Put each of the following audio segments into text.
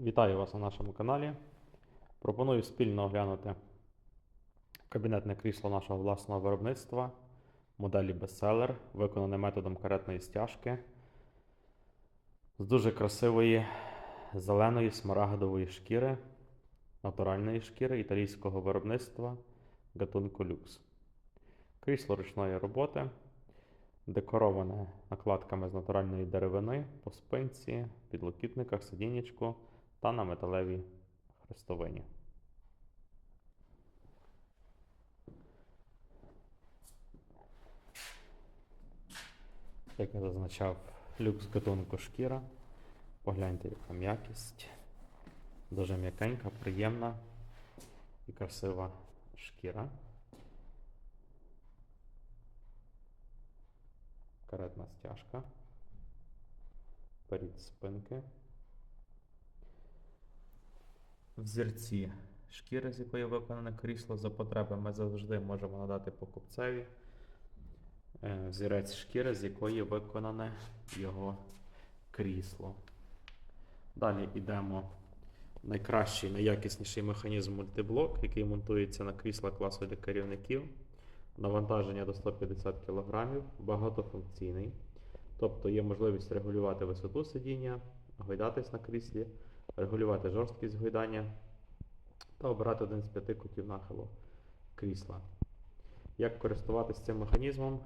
Вітаю вас на нашому каналі. Пропоную спільно оглянути кабінетне крісло нашого власного виробництва моделі Bestseller, виконане методом каретної стяжки з дуже красивої зеленої смарагдової шкіри, натуральної шкіри італійського виробництва гатунку люкс. Крісло ручної роботи, декороване накладками з натуральної деревини по спинці, підлокітниках, сидіннячку та на металевій хрестовині. Як я зазначав, люкс гатунку шкіра. Погляньте, яка м'якість. Дуже м'якенька, приємна і красива шкіра. Каретна стяжка. Перед спинки. Взірці шкіри, з якої виконане крісло за потреби, ми завжди можемо надати покупцеві. Е, Взірець шкіри, з якої виконане його крісло. Далі йдемо найкращий, найякісніший механізм мультиблок, який монтується на крісла класу для керівників. Навантаження до 150 кг, багатофункційний. Тобто є можливість регулювати висоту сидіння, гойдатись на кріслі, регулювати жорсткість гойдання та обирати один з п'яти кутів нахилу крісла. Як користуватися цим механізмом,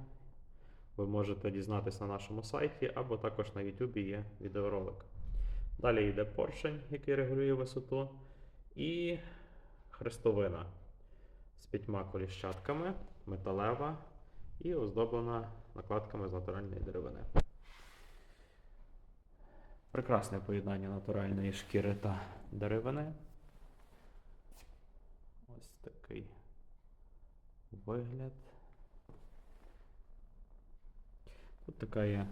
ви можете дізнатися на нашому сайті або також на YouTube є відеоролик. Далі йде поршень, який регулює висоту, і хрестовина з п'ятьма коліщатками, металева і оздоблена накладками з натуральної деревини. Прекрасне поєднання натуральної шкіри та деревини. Ось такий вигляд. Тут така є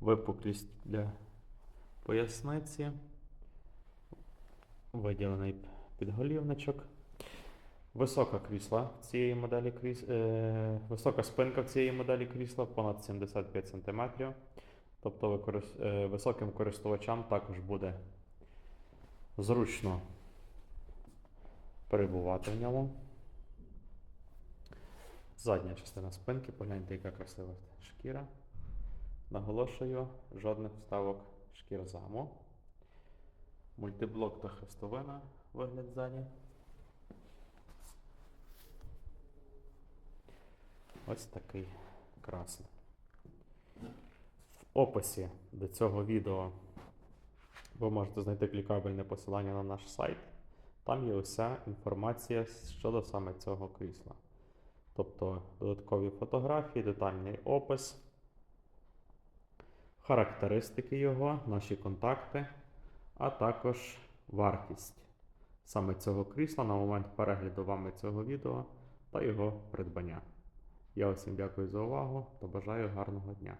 випуклість для поясниці. Виділений підголівничок. Висока крісла цієї моделі кріс... е... висока спинка в цієї моделі крісла понад 75 см. Тобто е... високим користувачам також буде зручно перебувати в ньому. Задня частина спинки, погляньте, яка красива шкіра. Наголошую, жодних вставок шкірзаму. Мультиблок та хрестовина вигляд ззаді. Ось такий красний. Описі до цього відео ви можете знайти клікабельне посилання на наш сайт. Там є уся інформація щодо саме цього крісла. Тобто додаткові фотографії, детальний опис, характеристики його, наші контакти, а також вартість саме цього крісла на момент перегляду вами цього відео та його придбання. Я усім дякую за увагу та бажаю гарного дня.